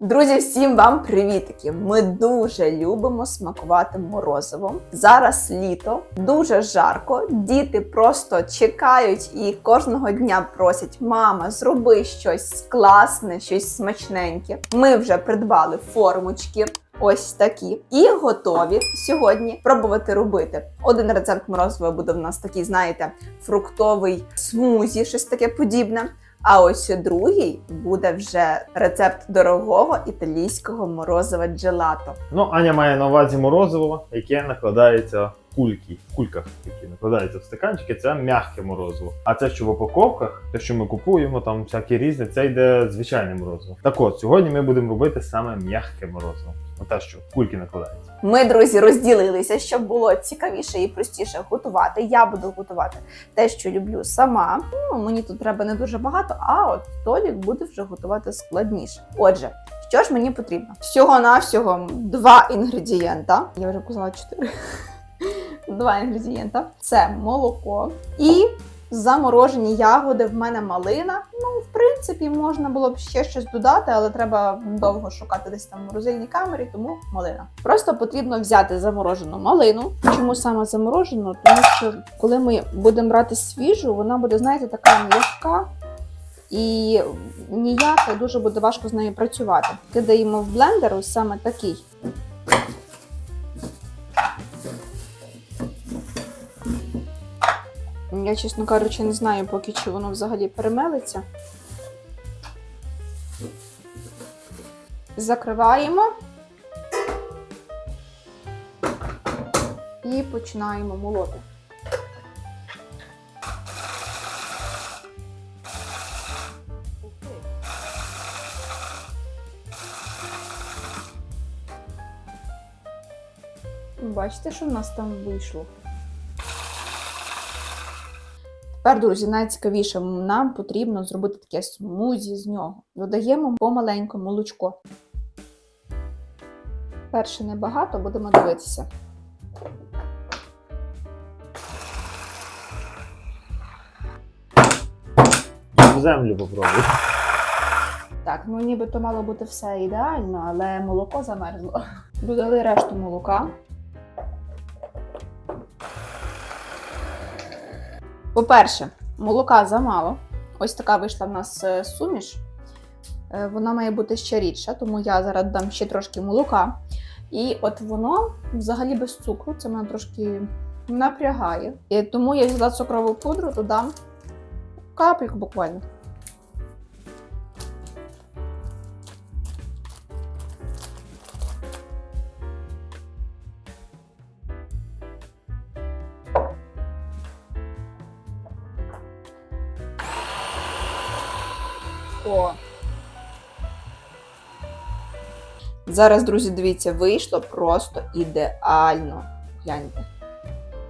Друзі, всім вам привітики! Ми дуже любимо смакувати морозивом. Зараз літо, дуже жарко. Діти просто чекають і кожного дня просять: мама, зроби щось класне, щось смачненьке. Ми вже придбали формочки. Ось такі і готові сьогодні пробувати робити. Один рецепт морозива буде в нас такий, знаєте, фруктовий смузі, щось таке подібне. А ось другий буде вже рецепт дорогого італійського морозива джелато. Ну, Аня має на увазі морозиво, яке накладається кульки, в кульках, які накладаються в стаканчики, це м'яке морозиво. А це, що в упаковках, те, що ми купуємо, там всякі різні, це йде звичайне морозиво. Так от, сьогодні ми будемо робити саме м'яке морозиво. Оте, що кульки накладається. Ми, друзі, розділилися, щоб було цікавіше і простіше готувати. Я буду готувати те, що люблю сама. Ну, мені тут треба не дуже багато, а от Толік буде вже готувати складніше. Отже, що ж мені потрібно? Всього-навсього два інгредієнта. Я вже казала чотири. Два інгредієнта. Це молоко і заморожені ягоди. В мене малина. Ну, в принципі, можна було б ще щось додати, але треба довго шукати десь там в морозильній камері, тому малина. Просто потрібно взяти заморожену малину. Чому саме заморожену? Тому що коли ми будемо брати свіжу, вона буде, знаєте, така м'яка. І ніяк і дуже буде важко з нею працювати. Кидаємо в блендер ось саме такий. Я, чесно кажучи, не знаю поки чи воно взагалі перемелиться. Закриваємо і починаємо молоти. Бачите, що в нас там вийшло? Тепер, друзі, найцікавіше нам потрібно зробити таке смузі з нього. Додаємо помаленьку молочко. Перше небагато, будемо дивитися. В землю попробуй. Так, ну нібито мало бути все ідеально, але молоко замерзло. Додали решту молока. По-перше, молока замало. Ось така вийшла в нас е, суміш. Е, Вона має бути ще рідша, тому я зараз дам ще трошки молока. І от воно взагалі без цукру, це мене трошки напрягає. І тому я взяла цукрову пудру, додам капельку буквально. О. Зараз, друзі, дивіться, вийшло просто ідеально. Гляньте.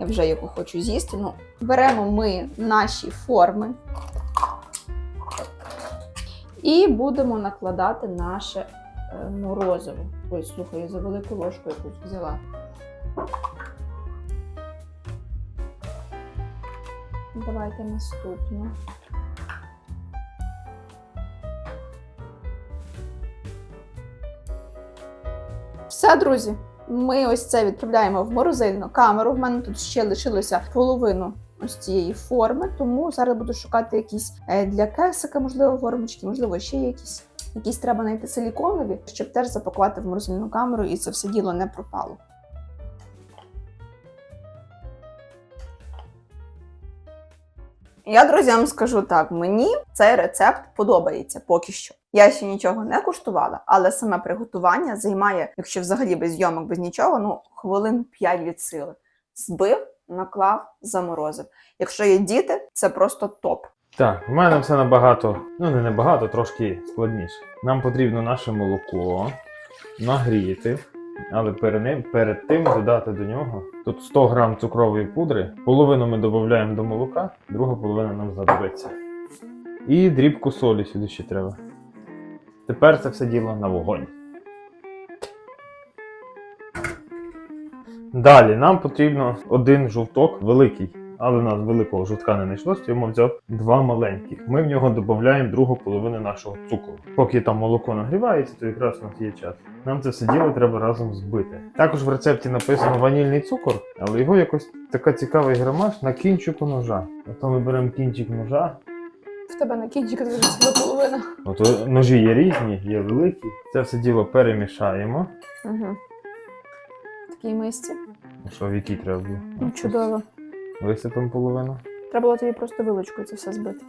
Я вже його хочу з'їсти. Ну, беремо ми наші форми і будемо накладати наше е, морозиво. Ой, слухай, я за велику ложку якусь взяла. Давайте наступну. Все, друзі. Ми ось це відправляємо в морозильну камеру. В мене тут ще лишилося половину ось цієї форми, тому зараз буду шукати якісь е, для кексика, можливо, формочки, можливо, ще якісь. Якісь треба знайти силіконові, щоб теж запакувати в морозильну камеру і це все діло не пропало. Я, друзі, вам скажу так: мені цей рецепт подобається поки що. Я ще нічого не куштувала, але саме приготування займає, якщо взагалі без зйомок, без нічого, ну хвилин 5 від сили. Збив, наклав, заморозив. Якщо є діти, це просто топ. Так, в мене все набагато, ну не набагато, трошки складніше. Нам потрібно наше молоко нагріти, але перед, ним, перед тим додати до нього тут 100 грам цукрової пудри. Половину ми додаємо до молока, друга половина нам знадобиться. І дрібку солі сюди ще треба. Тепер це все діло на вогонь. Далі нам потрібно один жовток великий але в нас великого жовтка не знайшлося, тому взяв два маленьких. Ми в нього додаємо другу половину нашого цукру. Поки там молоко нагрівається, то якраз у нас є час. Нам це все діло треба разом збити. Також в рецепті написано ванільний цукор, але його якось така цікавий грамаж на кінчику ножа. Ото ми беремо кінчик ножа. В тебе на кінчик дуже ціла половина. Ото ножі є різні, є великі. Це все діло перемішаємо. Угу. Такій мисці. Ну Що в якій треба було? Ну, чудово. Висипемо половину. Треба було тобі просто вилочкою це все збити.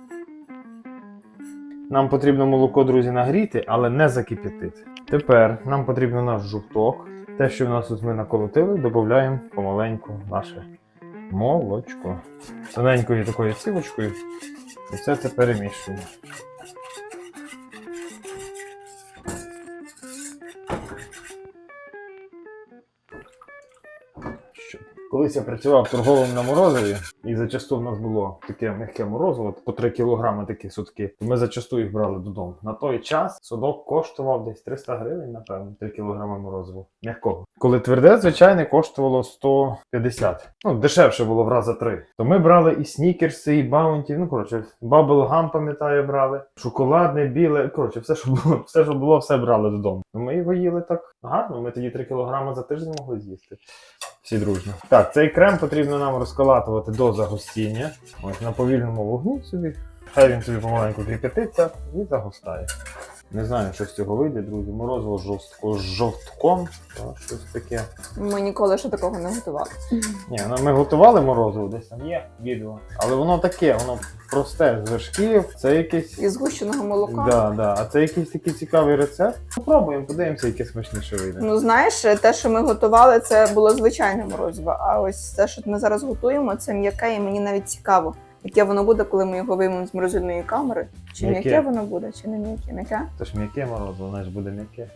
Нам потрібно молоко, друзі, нагріти, але не закип'ятити. Тепер нам потрібно наш жовток. Те, що в нас тут ми наколотили, додаємо помаленьку наше молочко. Тоненькою такою сівочкою. І все це перемішуємо. Колись я працював торговим на морозиві, і зачасту в нас було таке м'яке морозиво, по 3 кілограми такі сутки. Ми зачасту їх брали додому. На той час судок коштував десь 300 гривень, напевно, 3 кілограми морозиву. М'якого. Коли тверде, звичайне, коштувало 150. Ну, дешевше було в рази три. То ми брали і снікерси, і баунті. Ну, коротше, баблгам, пам'ятаю, брали. Шоколадне, біле. Коротше, все, що було, все, що було, все брали додому. Ну, ми його їли так гарно. Ми тоді 3 кілограми за тиждень могли з'їсти. Всі дружно. Так, цей крем потрібно нам розкалатувати до загустіння. Ось на повільному вогні собі. Хай він собі помаленьку кипятиться і загустає. Не знаю, що з цього вийде, друзі. Морозиво жорстко з жовтком. Так, щось таке. Ми ніколи ще такого не готували. Ні, ну ми готували морозиво, десь там є відео. Але воно таке, воно просте з вершків. Це якесь. Із згущеного молока. Да, да. А це якийсь такий цікавий рецепт. Попробуємо, подивимося, яке смачніше вийде. Ну знаєш, те, що ми готували, це було звичайне морозиво. А ось те, що ми зараз готуємо, це м'яке, і мені навіть цікаво, яке воно буде, коли ми його виймемо з морозильної камери. Чи М'яке. м'яке воно буде, чи не м'яке? М'яке? Це ж м'яке морозиво, воно ж буде м'яке.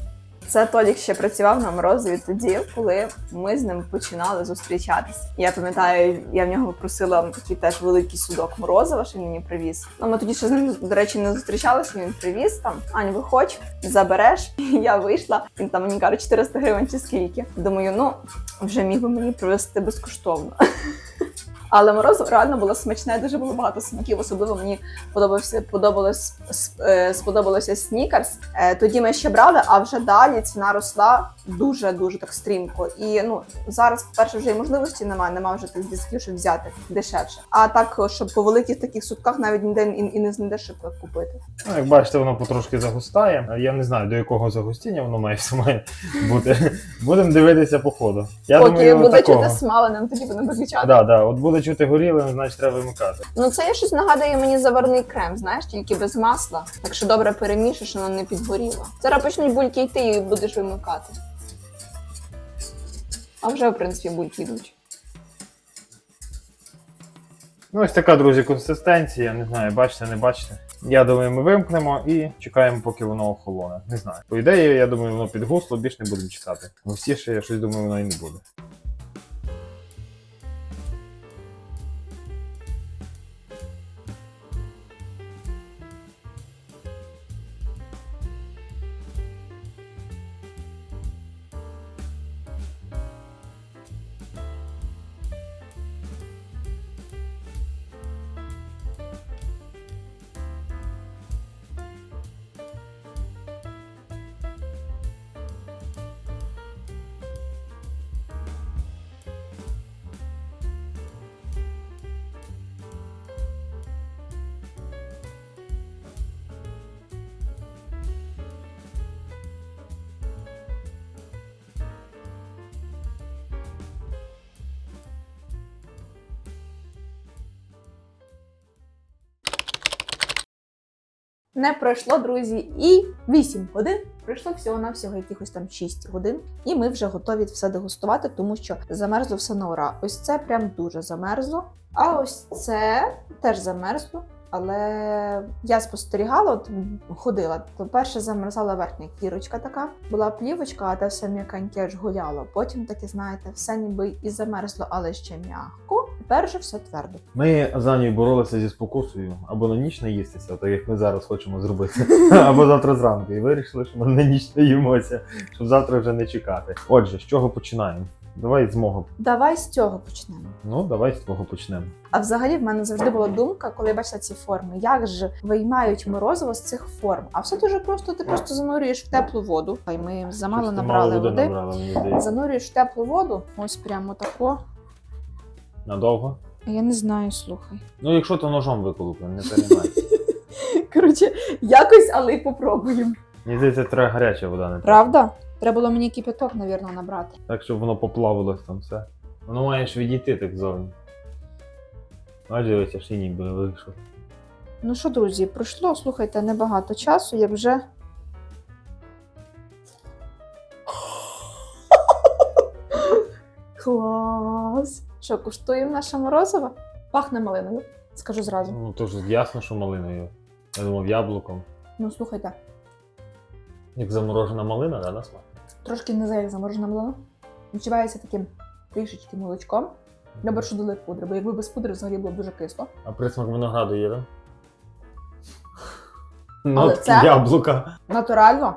Це Толік ще працював на морозиві тоді, коли ми з ним починали зустрічатись. Я пам'ятаю, я в нього просила такий теж великий судок морозива, що він мені привіз. Ну ми тоді ще з ним, до речі, не зустрічалися. Він привіз там. Ань, виходь, забереш. Я вийшла. Він там мені каже 400 гривень чи скільки. Думаю, ну вже міг би мені привезти безкоштовно. Але морозиво реально було смачне, дуже було багато смаків. Особливо мені подобався подобалось е, сподобалося снікерс. Тоді ми ще брали, а вже далі ціна росла дуже дуже так стрімко. І ну зараз, по-перше, вже і можливості немає, немає вже тих дисків, щоб взяти дешевше. А так, щоб по великих таких сутках навіть ніде і, і не знайдеш, щоб купити. Ну, як бачите, воно потрошки загустає. Я не знаю, до якого загустіння воно має все має бути. Будемо дивитися по ходу. Я Поки думаю, буде чути смаленим, тоді будемо виключати. Да, да, от буде чути горілим, значить треба вимикати. Ну це я щось нагадує мені заварний крем, знаєш, тільки без масла. Так що добре перемішиш, воно не підгоріло. Зараз почнуть бульки йти і будеш вимикати. А вже, в принципі, бульки йдуть. Ну, ось така, друзі, консистенція. Не знаю, бачите, не бачите. Я думаю, ми вимкнемо і чекаємо, поки воно охолоне. Не знаю. По ідеї, я думаю, воно підгусло, більш не будемо чекати. Густіше, я щось думаю, воно і не буде. Не пройшло, друзі, і 8 годин. Пройшло всього на всього якихось там 6 годин, і ми вже готові все дегустувати, тому що замерзло все на ура. Ось це прям дуже замерзло. А ось це теж замерзло. Але я спостерігала, от ходила. То перше замерзала верхня кірочка така, була плівочка, а те все м'якеньке аж гуляло. Потім таке, знаєте, все ніби і замерзло, але ще м'яко. Тепер вже все твердо. Ми з Анією боролися зі спокусою або на ніч не їстися, так як ми зараз хочемо зробити, або завтра зранку. І вирішили, що ми на ніч не їмося, щоб завтра вже не чекати. Отже, з чого починаємо? Давай з мого. Давай з цього почнемо. Ну, давай з твого почнемо. А взагалі в мене завжди була думка, коли я бачила ці форми, як же виймають морозиво з цих форм. А все дуже просто, ти просто занурюєш в теплу воду. Хай ми замало Щось ти набрали мало води. набрала, мені здається. Занурюєш в теплу воду, ось прямо тако. Надовго? Я не знаю, слухай. Ну, якщо то ножом виколупи, не переймайся. Коротше, якось, але й попробуємо. Мені здається, треба гаряча вода, не так. Правда? Треба було мені кипяток, навірно, набрати. Так, щоб воно поплавилось там все. Воно маєш відійти так зовні. Бачиш, дивися, ще ніби вийшов. Ну що, друзі, пройшло, слухайте, небагато часу, я вже. Клас! Що, куштуємо наше морозиво? Пахне малиною, скажу зразу. Ну, то ж ясно, що малиною. Я думав, яблуком. Ну, слухайте, Як заморожена малина, да, на смак? Трошки не як заморожена малина. Відчувається таким трішечки молочком. Добре, що дали пудри, бо якби без пудри взагалі було б дуже кисло. А присмак винограду є, да? Але Нотки це- яблука. Натурально,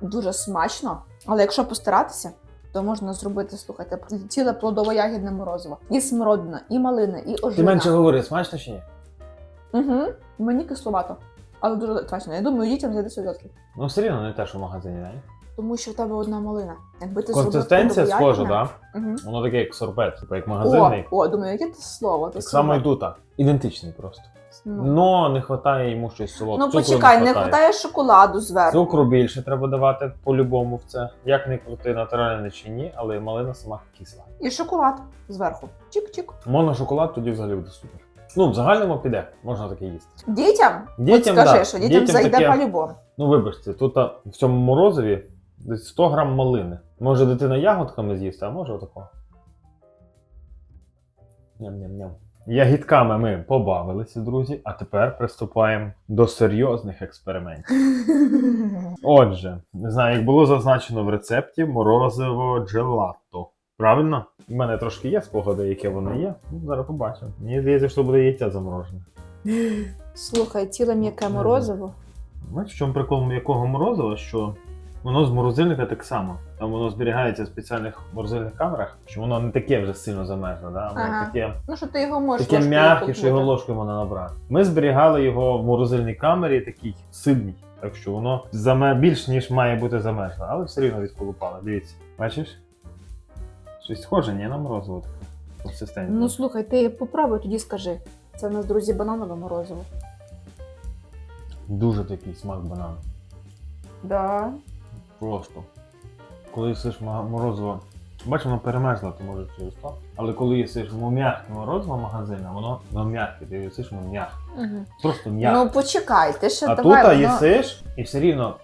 дуже смачно. Але якщо постаратися, то можна зробити, слухайте, ціле плодово-ягідне морозиво. І смородина, і малина, і ожина. Ти менше говори, смачно чи ні? Угу. Мені кисловато. Але дуже смачно. Я думаю, дітям зайде 100%. Ну, все рівно не те, що в магазині, не? Тому що в тебе одна малина. Якби ти Консистенція схожа, так? Угу. Воно таке, як сорбет, типу як магазинний. о, думаю, яке це слово? Так само і тут. Ідентичний просто. Ну, Но не вистачає йому щось солодкого. ну почекай, не вистачає шоколаду зверху. Цукру більше треба давати по-любому в це. Як не крути, натуральне чи ні, але малина сама кисла. І шоколад зверху. Чик-чик. Моношоколад тоді взагалі буде супер. Ну, в загальному піде, можна таке їсти. Дітям, Дітям, от скажи, да. що дітям, Дітям зайде таке- по-любому. Ну, вибачте, тут а, в цьому морозиві десь 100 грам малини. Може дитина ягодками з'їсти, а може отакого. Ням-ням-ням. Ягідками ми побавилися, друзі, а тепер приступаємо до серйозних експериментів. Отже, не знаю, як було зазначено в рецепті морозиво джелато. Правильно? У мене трошки є спогади, яке воно є. Ну, зараз побачимо. Мені здається, що буде яйця заморожене. Слухай, ціле м'яке морозиво. Бачиш, в чому прикол м'якого морозива, що воно з морозильника так само. Там воно зберігається в спеціальних морозильних камерах, що воно не таке вже сильно замерзле, да? воно Ага. таке, Ну що ти його можеш таке ложкою м'яке, що його ложкою можна набрати. Ми зберігали його в морозильній камері такий сильний, так що воно заме... більш ніж має бути замерзле, але все рівно відколупало. Дивіться, бачиш? Щось схоже, ні на морозиво таке. Консистенція. Ну слухай, ти попробуй тоді скажи. Це в нас, друзі, бананове морозиво. Дуже такий смак банану. Да. Просто. Коли їсиш морозиво, бачиш, воно перемерзло, то може через то. Але коли їсиш м'яке морозиво магазина, воно, воно м'яке, ти їсиш воно м'яке. Угу. Просто м'яке. Ну почекай, ти ще а тут давай. а, воно- їсиш, і все рівно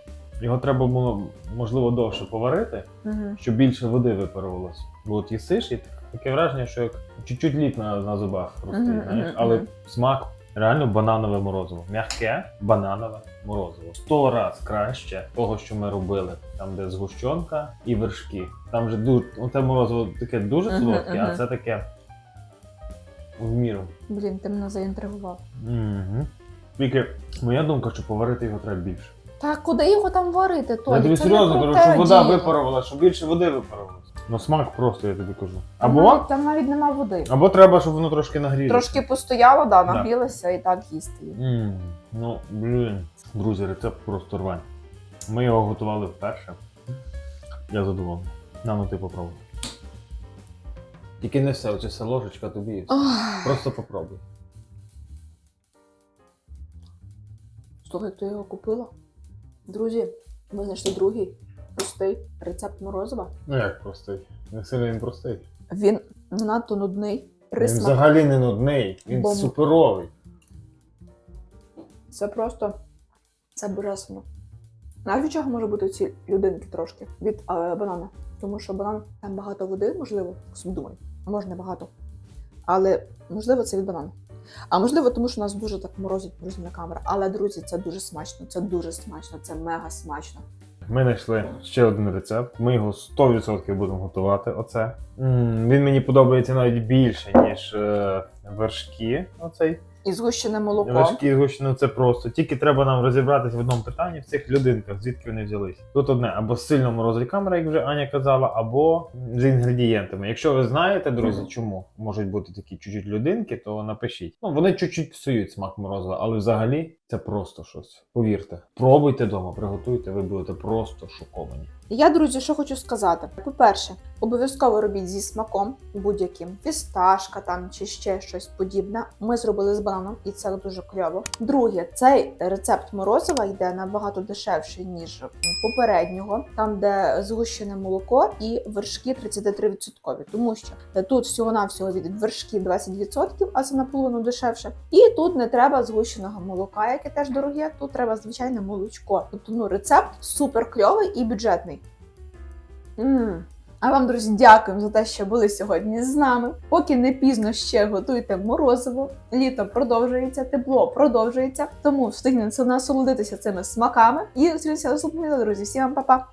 його треба було, можливо, довше поварити, Мгм. щоб більше води випарувалося. Бо от їсиш, і таке враження, що як чуть-чуть лід на, на зубах просто, Мгм, знаєш, мгм, але мгм. смак реально бананове морозиво. М'яке бананове морозиво. Сто раз краще того, що ми робили, там, де згущенка і вершки. Там вже дуже, оце морозиво таке дуже Мгм, солодке, а мгм. це таке в міру. Блін, ти мене заінтригував. Угу. Тільки моя думка, що поварити його треба більше. Та куди його там варити, Толі? я тобі Це серйозно кажу, щоб вода діло. випарувала, щоб більше води випарувалося. Ну смак просто, я тобі кажу. Або, навіть- Там навіть нема води. або треба, щоб воно трошки нагрілося. Трошки постояло, да, Да. нагрілося і так їсти. її. М, Ну, блін. Друзі, рецепт просто рвань. Ми його готували вперше. Я задоволений. На, ну ти попробуй. Тільки не все, оце все ложечка тобі. і все. Просто попробуй. Слухай, хто його купила? Друзі, ми знайшли другий простий рецепт морозива. Ну як простий? Не сильно він простий. Він надто нудний. Він взагалі не нудний, він Бомба. суперовий. Це просто це божественно. Знаєш, від чого може бути ці людинки трошки від е, банана? Тому що банан там багато води, можливо, собі думаю, може не багато. Але можливо це від банану. А можливо, тому що нас дуже так морозить морозильна камера. Але друзі, це дуже смачно, це дуже смачно, це мега смачно. Ми знайшли ще один рецепт. Ми його 100% будемо готувати. Оце. М, Він мені подобається навіть більше, ніж е, вершки. Оцей. І згущене молоко. Важкі згущено це просто. Тільки треба нам розібратися в одному питанні в цих людинках, звідки вони взялись. Тут одне або сильно морозить камера, як вже Аня казала, або з інгредієнтами. Якщо ви знаєте, друзі, чому можуть бути такі чуть-чуть людинки, то напишіть. Ну вони чуть-чуть псують смак морозива, але взагалі це просто щось. Повірте, пробуйте вдома, приготуйте, ви будете просто шоковані. Я, друзі, що хочу сказати. По-перше, обов'язково робіть зі смаком будь-яким. Фісташка там чи ще щось подібне. Ми зробили з бананом, і це дуже кльово. Друге, цей рецепт морозива йде набагато дешевше, ніж попереднього, там, де згущене молоко і вершки 33%. Тому що тут всього-навсього від вершків 20%, а це наполовину дешевше. І тут не треба згущеного молока, яке теж дороге. Тут треба звичайне молочко. Тобто, ну рецепт супер кльовий і бюджетний. А вам, друзі, дякуємо за те, що були сьогодні з нами. Поки не пізно ще готуйте морозиво. Літо продовжується, тепло продовжується. Тому встигнете насолодитися цими смаками. І зустрінемося наступного друзі. Всім вам па-па!